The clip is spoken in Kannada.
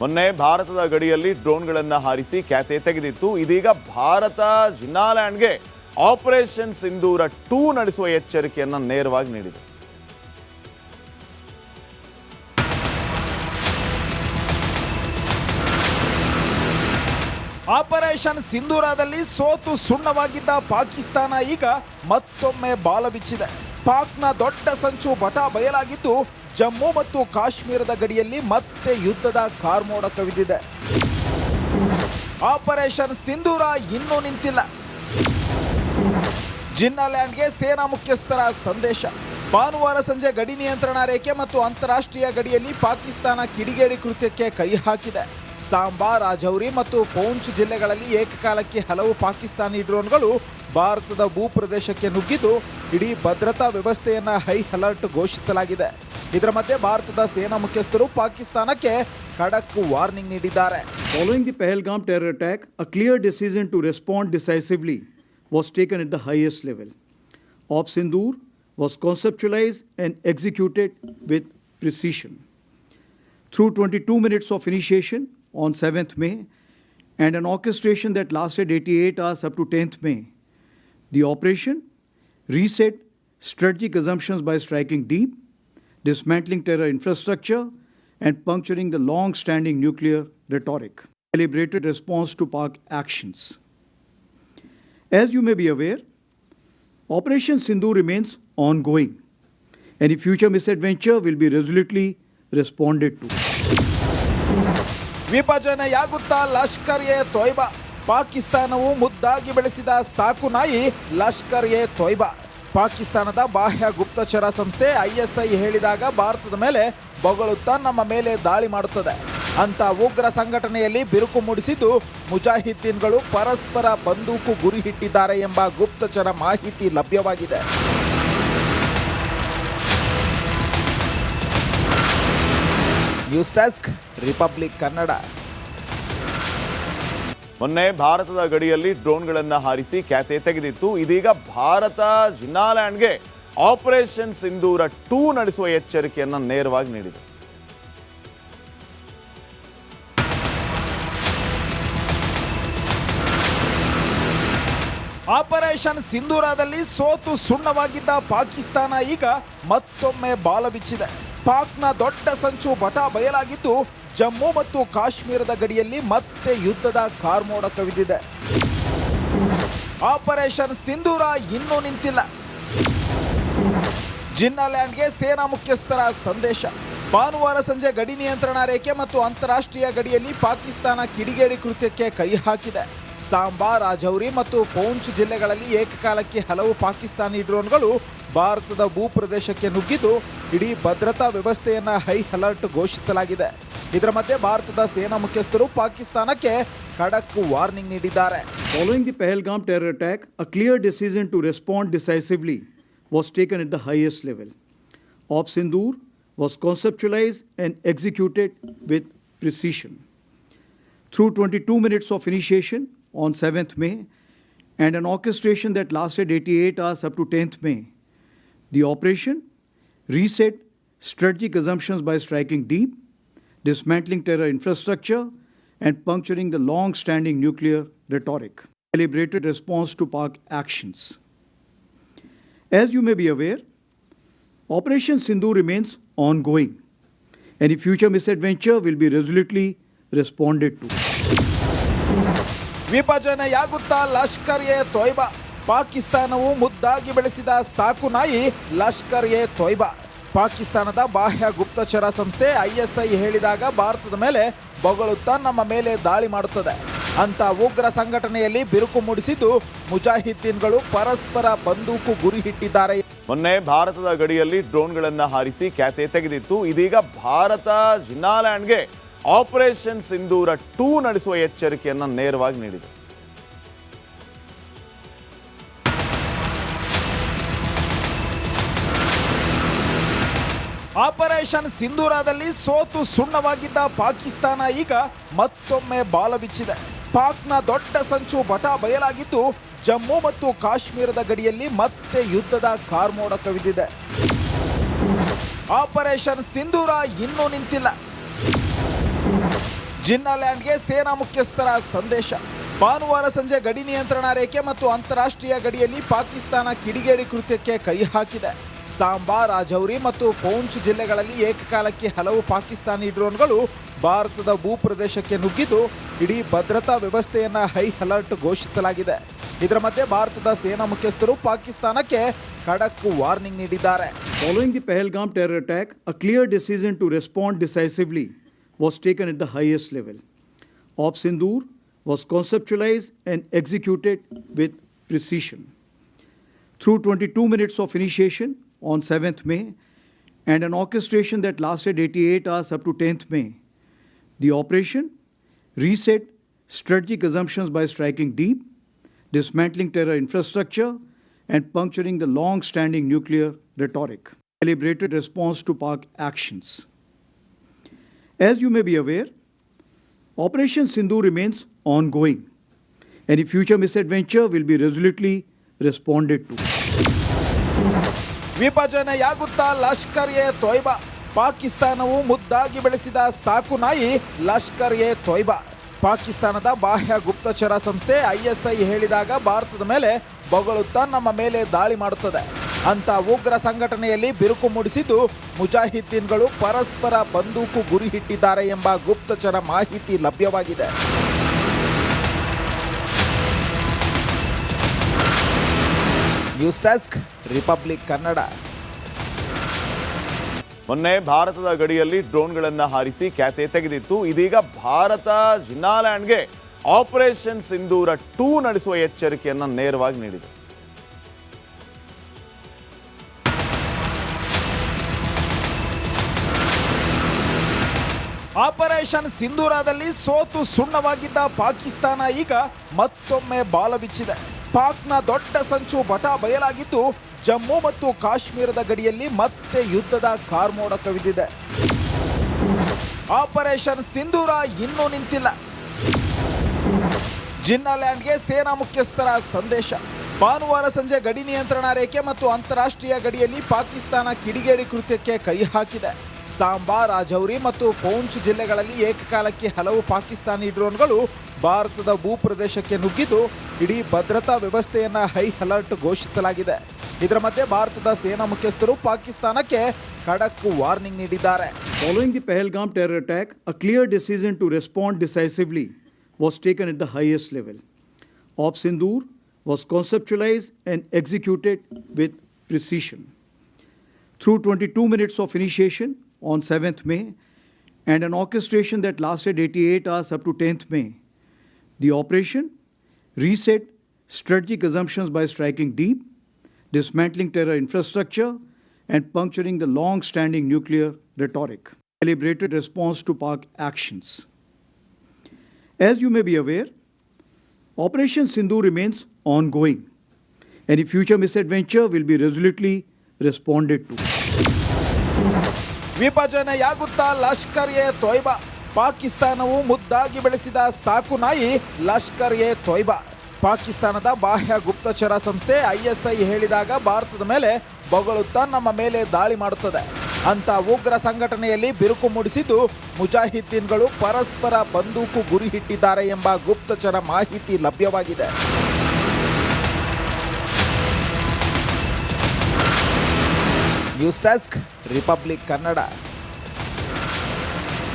ಮೊನ್ನೆ ಭಾರತದ ಗಡಿಯಲ್ಲಿ ಡ್ರೋನ್ಗಳನ್ನು ಹಾರಿಸಿ ಖ್ಯಾತೆ ತೆಗೆದಿತ್ತು. ಇದೀಗ ಭಾರತ ಜಿನ್ನಾಲ್ಯಾಂಡ್ಗೆ ಆಪರೇಷನ್ ಸಿಂಧೂರ ಟೂ ನಡೆಸುವ ಎಚ್ಚರಿಕೆಯನ್ನು ನೇರವಾಗಿ ನೀಡಿದೆ. ಆಪರೇಷನ್ ಸಿಂಧೂರದಲ್ಲಿ ಸೋತು ಸುಣ್ಣವಾಗಿದ್ದ ಪಾಕಿಸ್ತಾನ ಈಗ ಮತ್ತೊಮ್ಮೆ ಬಾಲ ಬಿಚ್ಚಿದೆ. ಪಾಕ್ನ ದೊಡ್ಡ ಸಂಚು ಬಟಾ ಬಯಲಾಗಿದ್ದು ಜಮ್ಮು ಮತ್ತು ಕಾಶ್ಮೀರದ ಗಡಿಯಲ್ಲಿ ಮತ್ತೆ ಯುದ್ಧದ ಕಾರ್ಮೋಡ ಕವಿದಿದೆ. ಆಪರೇಷನ್ ಸಿಂಧೂರ ಇನ್ನೂ ನಿಂತಿಲ್ಲ. ಜಿನ್ನಾಲ್ಯಾಂಡ್ಗೆ ಸೇನಾ ಮುಖ್ಯಸ್ಥರ ಸಂದೇಶ. ಭಾನುವಾರ ಸಂಜೆ ಗಡಿ ನಿಯಂತ್ರಣ ರೇಖೆ ಮತ್ತು ಅಂತಾರಾಷ್ಟ್ರೀಯ ಗಡಿಯಲ್ಲಿ ಪಾಕಿಸ್ತಾನ ಕಿಡಿಗೇಡಿ ಕೃತ್ಯಕ್ಕೆ ಕೈ ಹಾಕಿದೆ. ಸಾಂಬಾ, ರಾಜೌರಿ ಮತ್ತು ಪೌಂಚ್ ಜಿಲ್ಲೆಗಳಲ್ಲಿ ಏಕಕಾಲಕ್ಕೆ ಹಲವು ಪಾಕಿಸ್ತಾನಿ ಡ್ರೋನ್ಗಳು ಭಾರತದ ಭೂಪ್ರದೇಶಕ್ಕೆ ನುಗ್ಗಿದ್ದು, ಇಡೀ ಭದ್ರತಾ ವ್ಯವಸ್ಥೆಯನ್ನು ಹೈ ಅಲರ್ಟ್ ಘೋಷಿಸಲಾಗಿದೆ. ಇದರ ಮಧ್ಯೆ ಭಾರತದ ಸೇನಾ ಮುಖ್ಯಸ್ಥರು ಪಾಕಿಸ್ತಾನಕ್ಕೆ ಖಡಕ್ ವಾರ್ನಿಂಗ್ ನೀಡಿದ್ದಾರೆ Following the Pahalgam terror attack, a clear decision to respond decisively was taken at the highest level. Op Sindoor was conceptualized and executed with precision. Through 22 minutes of initiation on 7th May and an orchestration that lasted 88 hours up to 10th May, the operation reset strategic assumptions by striking deep, dismantling terror infrastructure, and puncturing the long standing nuclear rhetoric. Calibrated response to Pak actions. As you may be aware, Operation Sindhu remains ongoing. Any future misadventure will be resolutely responded to. ವಿಭಜನೆಯಾಗುತ್ತಾ ಲಷ್ಕರ್ ಎ ತೊಯ್ಬಾ ಪಾಕಿಸ್ತಾನವು ಮುದ್ದಾಗಿ ಬೆಳೆಸಿದ ಸಾಕು ನಾಯಿ ಲಷ್ಕರ್ ಎ ತೊಯ್ಬಾ ಪಾಕಿಸ್ತಾನದ ಬಾಹ್ಯ ಗುಪ್ತಚರ ಸಂಸ್ಥೆ ಐಎಸ್ಐ ಹೇಳಿದಾಗ ಭಾರತದ ಮೇಲೆ ಬೊಗಳುತ್ತಾ ನಮ್ಮ ಮೇಲೆ ದಾಳಿ ಮಾಡುತ್ತದೆ. ಅಂತ ಉಗ್ರ ಸಂಘಟನೆಯಲ್ಲಿ ಬಿರುಕು ಮೂಡಿಸಿದ್ದು ಮುಜಾಹಿದ್ದೀನ್ಗಳು ಪರಸ್ಪರ ಬಂದೂಕು ಗುರಿ ಇಟ್ಟಿದ್ದಾರೆ ಎಂಬ ಗುಪ್ತಚರ ಮಾಹಿತಿ ಲಭ್ಯವಾಗಿದೆ. News desk Republic Kannada. ಮೊನ್ನೆ ಭಾರತದ ಗಡಿಯಲ್ಲಿ ಡ್ರೋನ್ಗಳನ್ನು ಹಾರಿಸಿ ಖ್ಯಾತೆ ತೆಗೆದಿತ್ತು. ಇದೀಗ ಭಾರತ ಜಿನ್ನಾಲ್ಯಾಂಡ್ಗೆ ಆಪರೇಷನ್ ಸಿಂಧೂರ ಟೂ ನಡೆಸುವ ಎಚ್ಚರಿಕೆಯನ್ನು ನೇರವಾಗಿ ನೀಡಿದೆ. ಆಪರೇಷನ್ ಸಿಂಧೂರದಲ್ಲಿ ಸೋತು ಸುಣ್ಣವಾಗಿದ್ದ ಪಾಕಿಸ್ತಾನ ಈಗ ಮತ್ತೊಮ್ಮೆ ಬಾಲ ಬಿಚ್ಚಿದೆ. ಪಾಕ್ನ ದೊಡ್ಡ ಸಂಚು ಬಟಾ ಬಯಲಾಗಿದ್ದು ಜಮ್ಮು ಮತ್ತು ಕಾಶ್ಮೀರದ ಗಡಿಯಲ್ಲಿ ಮತ್ತೆ ಯುದ್ಧದ ಕಾರ್ಮೋಡ ಕವಿದಿದೆ. ಆಪರೇಷನ್ ಸಿಂಧೂರ ಇನ್ನೂ ನಿಂತಿಲ್ಲ. ಜಿನ್ನಾಲ್ಯಾಂಡ್ಗೆ ಸೇನಾ ಮುಖ್ಯಸ್ಥರ ಸಂದೇಶ. ಭಾನುವಾರ ಸಂಜೆ ಗಡಿ ನಿಯಂತ್ರಣ ರೇಖೆ ಮತ್ತು ಅಂತಾರಾಷ್ಟ್ರೀಯ ಗಡಿಯಲ್ಲಿ ಪಾಕಿಸ್ತಾನ ಕಿಡಿಗೇಡಿ ಕೃತ್ಯಕ್ಕೆ ಕೈ ಹಾಕಿದೆ. ಸಾಂಬಾ, ರಾಜೌರಿ ಮತ್ತು ಪೌಂಚ್ ಜಿಲ್ಲೆಗಳಲ್ಲಿ ಏಕಕಾಲಕ್ಕೆ ಹಲವು ಪಾಕಿಸ್ತಾನಿ ಡ್ರೋನ್ಗಳು ಭಾರತದ ಭೂಪ್ರದೇಶಕ್ಕೆ ನುಗ್ಗಿದ್ದು, ಇಡೀ ಭದ್ರತಾ ವ್ಯವಸ್ಥೆಯನ್ನು ಹೈ ಅಲರ್ಟ್ ಘೋಷಿಸಲಾಗಿದೆ. ಇದರ ಮಧ್ಯೆ ಭಾರತದ ಸೇನಾ ಮುಖ್ಯಸ್ಥರು ಪಾಕಿಸ್ತಾನಕ್ಕೆ ಖಡಕ್ ವಾರ್ನಿಂಗ್ ನೀಡಿದ್ದಾರೆ Following the Pahalgam terror attack, a clear decision to respond decisively was taken at the highest level. Op Sindoor was conceptualized and executed with precision. Through 22 minutes of initiation on 7th May and an orchestration that lasted 88 hours up to 10th May, the operation reset strategic assumptions by striking deep, dismantling terror infrastructure, and puncturing the long standing nuclear rhetoric. Calibrated response to Pak actions. As you may be aware, Operation Sindhu remains ongoing. Any future misadventure will be resolutely responded to. ವಿಭಜನೆಯಾಗುತ್ತಾ ಲಷ್ಕರ್ ಎ ತೊಯ್ಬಾ ಪಾಕಿಸ್ತಾನವು ಮುದ್ದಾಗಿ ಬೆಳೆಸಿದ ಸಾಕು ನಾಯಿ ಲಷ್ಕರ್ ಎ ತೊಯ್ಬಾ ಪಾಕಿಸ್ತಾನದ ಬಾಹ್ಯ ಗುಪ್ತಚರ ಸಂಸ್ಥೆ ಐಎಸ್ಐ ಹೇಳಿದಾಗ ಭಾರತದ ಮೇಲೆ ಬೊಗಳುತ್ತಾ ನಮ್ಮ ಮೇಲೆ ದಾಳಿ ಮಾಡುತ್ತದೆ. ಅಂತ ಉಗ್ರ ಸಂಘಟನೆಯಲ್ಲಿ ಬಿರುಕು ಮೂಡಿಸಿದ್ದು ಮುಜಾಹಿದ್ದೀನ್ಗಳು ಪರಸ್ಪರ ಬಂದೂಕು ಗುರಿ ಇಟ್ಟಿದ್ದಾರೆ ಮೊನ್ನೆ ಭಾರತದ ಗಡಿಯಲ್ಲಿ ಡ್ರೋನ್ಗಳನ್ನು ಹಾರಿಸಿ ಖ್ಯಾತೆ ತೆಗೆದಿತ್ತು. ಇದೀಗ ಭಾರತ ಜಿನ್ನಾಲ್ಯಾಂಡ್ಗೆ ಆಪರೇಷನ್ ಸಿಂಧೂರ ಟೂ ನಡೆಸುವ ಎಚ್ಚರಿಕೆಯನ್ನು ನೇರವಾಗಿ ನೀಡಿದೆ. ಆಪರೇಷನ್ ಸಿಂಧೂರದಲ್ಲಿ ಸೋತು ಸುಣ್ಣವಾಗಿದ್ದ ಪಾಕಿಸ್ತಾನ ಈಗ ಮತ್ತೊಮ್ಮೆ ಬಾಲ ಬಿಚ್ಚಿದೆ. ಪಾಕ್ನ ದೊಡ್ಡ ಸಂಚು ಬಟ ಬಯಲಾಗಿದ್ದು ಜಮ್ಮು ಮತ್ತು ಕಾಶ್ಮೀರದ ಗಡಿಯಲ್ಲಿ ಮತ್ತೆ ಯುದ್ಧದ ಕಾರ್ಮೋಡ ಕವಿದಿದೆ. ಆಪರೇಷನ್ ಸಿಂಧೂರ ಇನ್ನೂ ನಿಂತಿಲ್ಲ. ಜಿನ್ನಾಲ್ಯಾಂಡ್ಗೆ ಸೇನಾ ಮುಖ್ಯಸ್ಥರ ಸಂದೇಶ. ಭಾನುವಾರ ಸಂಜೆ ಗಡಿ ನಿಯಂತ್ರಣ ರೇಖೆ ಮತ್ತು ಅಂತಾರಾಷ್ಟ್ರೀಯ ಗಡಿಯಲ್ಲಿ ಪಾಕಿಸ್ತಾನ ಕಿಡಿಗೇಡಿ ಕೃತ್ಯಕ್ಕೆ ಕೈ ಹಾಕಿದೆ. ಸಾಂಬಾ, ರಾಜೌರಿ ಮತ್ತು ಪೌಂಚ್ ಜಿಲ್ಲೆಗಳಲ್ಲಿ ಏಕಕಾಲಕ್ಕೆ ಹಲವು ಪಾಕಿಸ್ತಾನಿ ಡ್ರೋನ್ಗಳು ಭಾರತದ ಭೂಪ್ರದೇಶಕ್ಕೆ ನುಗ್ಗಿದ್ದು, ಇಡೀ ಭದ್ರತಾ ವ್ಯವಸ್ಥೆಯನ್ನ ಹೈ ಅಲರ್ಟ್ ಘೋಷಿಸಲಾಗಿದೆ. ಇದರ ಮಧ್ಯೆ ಭಾರತದ ಸೇನಾ ಮುಖ್ಯಸ್ಥರು ಪಾಕಿಸ್ತಾನಕ್ಕೆ ಖಡಕ್ ವಾರ್ನಿಂಗ್ ನೀಡಿದ್ದಾರೆ. Following the Pahalgam terror attack a clear decision to respond decisively was taken it the highest level of Sindoor was conceptualise and executed with precision through twenty two minutes of initiation on 7th May and an orchestration that lasted 88 hours up to 10th May, the operation reset strategic assumptions by striking deep, dismantling terror infrastructure, and puncturing the long standing nuclear rhetoric. Calibrated response to Pak actions. As you may be aware, Operation Sindhu remains ongoing. Any future misadventure will be resolutely responded to. ವಿಭಜನೆಯಾಗುತ್ತಾ ಲಷ್ಕರ್ ಎ ತೊಯ್ಬಾ. ಪಾಕಿಸ್ತಾನವು ಮುದ್ದಾಗಿ ಬೆಳೆಸಿದ ಸಾಕು ನಾಯಿ ಲಷ್ಕರ್ ಎ ತೊಯ್ಬಾ. ಪಾಕಿಸ್ತಾನದ ಬಾಹ್ಯ ಗುಪ್ತಚರ ಸಂಸ್ಥೆ ಐಎಸ್ಐ ಹೇಳಿದಾಗ ಭಾರತದ ಮೇಲೆ ಬೊಗಳುತ್ತಾ ನಮ್ಮ ಮೇಲೆ ದಾಳಿ ಮಾಡುತ್ತದೆ. ಅಂತ ಉಗ್ರ ಸಂಘಟನೆಯಲ್ಲಿ ಬಿರುಕು ಮೂಡಿಸಿದ್ದು ಮುಜಾಹಿದ್ದೀನ್ಗಳು ಪರಸ್ಪರ ಬಂದೂಕು ಗುರಿ ಇಟ್ಟಿದ್ದಾರೆ ಎಂಬ ಗುಪ್ತಚರ ಮಾಹಿತಿ ಲಭ್ಯವಾಗಿದೆ. News desk Republic Kannada. ಮೊನ್ನೆ ಭಾರತದ ಗಡಿಯಲ್ಲಿ ಡ್ರೋನ್ಗಳನ್ನು ಹಾರಿಸಿ ಖ್ಯಾತೆ ತೆಗೆದಿತ್ತು. ಇದೀಗ ಭಾರತ ಜಿನ್ನಾಲ್ಯಾಂಡ್ಗೆ ಆಪರೇಷನ್ ಸಿಂಧೂರ ಟೂ ನಡೆಸುವ ಎಚ್ಚರಿಕೆಯನ್ನು ನೇರವಾಗಿ ನೀಡಿದೆ. ಆಪರೇಷನ್ ಸಿಂಧೂರದಲ್ಲಿ ಸೋತು ಸುಣ್ಣವಾಗಿದ್ದ ಪಾಕಿಸ್ತಾನ ಈಗ ಮತ್ತೊಮ್ಮೆ ಬಾಲ ಬಿಚ್ಚಿದೆ. ಪಾಕ್ನ ದೊಡ್ಡ ಸಂಚು ಬಟ ಬಯಲಾಗಿದ್ದು ಜಮ್ಮು ಮತ್ತು ಕಾಶ್ಮೀರದ ಗಡಿಯಲ್ಲಿ ಮತ್ತೆ ಯುದ್ಧದ ಕಾರ್ಮೋಡ ಕವಿದಿದೆ. ಆಪರೇಷನ್ ಸಿಂಧೂರ ಇನ್ನೂ ನಿಂತಿಲ್ಲ. ಜಿನ್ನಾಲ್ಯಾಂಡ್ಗೆ ಸೇನಾ ಮುಖ್ಯಸ್ಥರ ಸಂದೇಶ. ಭಾನುವಾರ ಸಂಜೆ ಗಡಿ ನಿಯಂತ್ರಣ ರೇಖೆ ಮತ್ತು ಅಂತಾರಾಷ್ಟ್ರೀಯ ಗಡಿಯಲ್ಲಿ ಪಾಕಿಸ್ತಾನ ಕಿಡಿಗೇಡಿ ಕೃತ್ಯಕ್ಕೆ ಕೈ ಹಾಕಿದೆ. ಸಾಂಬಾ, ರಾಜೌರಿ ಮತ್ತು ಪೌಂಚ್ ಜಿಲ್ಲೆಗಳಲ್ಲಿ ಏಕಕಾಲಕ್ಕೆ ಹಲವು ಪಾಕಿಸ್ತಾನಿ ಡ್ರೋನ್ಗಳು ಭಾರತದ ಭೂಪ್ರದೇಶಕ್ಕೆ ನುಗ್ಗಿದ್ದು, ಇಡೀ ಭದ್ರತಾ ವ್ಯವಸ್ಥೆಯನ್ನ ಹೈ ಅಲರ್ಟ್ ಘೋಷಿಸಲಾಗಿದೆ. ಇದರ ಮಧ್ಯೆ ಭಾರತದ ಸೇನಾ ಮುಖ್ಯಸ್ಥರು ಪಾಕಿಸ್ತಾನಕ್ಕೆ ಖಡಕ್ ವಾರ್ನಿಂಗ್ ನೀಡಿದ್ದಾರೆ. Following the Pahalgam terror attack a clear decision to respond decisively was taken it the highest level of Sindoor was conceptualise and executed with precision through twenty two minutes of initiation on 7th May and an orchestration that lasted 88 hours up to 10th May, the operation reset strategic assumptions by striking deep, dismantling terror infrastructure, and puncturing the long standing nuclear rhetoric. Calibrated response to Pak actions. As you may be aware, Operation Sindhu remains ongoing. Any future misadventure will be resolutely responded to. ವಿಭಜನೆಯಾಗುತ್ತಾ ಲಷ್ಕರ್ ಎ ತೊಯ್ಬಾ. ಪಾಕಿಸ್ತಾನವು ಮುದ್ದಾಗಿ ಬೆಳೆಸಿದ ಸಾಕು ನಾಯಿ ಲಷ್ಕರ್ ಎ ತೊಯ್ಬಾ. ಪಾಕಿಸ್ತಾನದ ಬಾಹ್ಯ ಗುಪ್ತಚರ ಸಂಸ್ಥೆ ಐಎಸ್ಐ ಹೇಳಿದಾಗ ಭಾರತದ ಮೇಲೆ ಬೊಗಳುತ್ತಾ ನಮ್ಮ ಮೇಲೆ ದಾಳಿ ಮಾಡುತ್ತದೆ. ಅಂತ ಉಗ್ರ ಸಂಘಟನೆಯಲ್ಲಿ ಬಿರುಕು ಮೂಡಿಸಿದ್ದು ಮುಜಾಹಿದ್ದೀನ್ಗಳು ಪರಸ್ಪರ ಬಂದೂಕು ಗುರಿ ಇಟ್ಟಿದ್ದಾರೆ ಎಂಬ ಗುಪ್ತಚರ ಮಾಹಿತಿ ಲಭ್ಯವಾಗಿದೆ. News desk Republic Kannada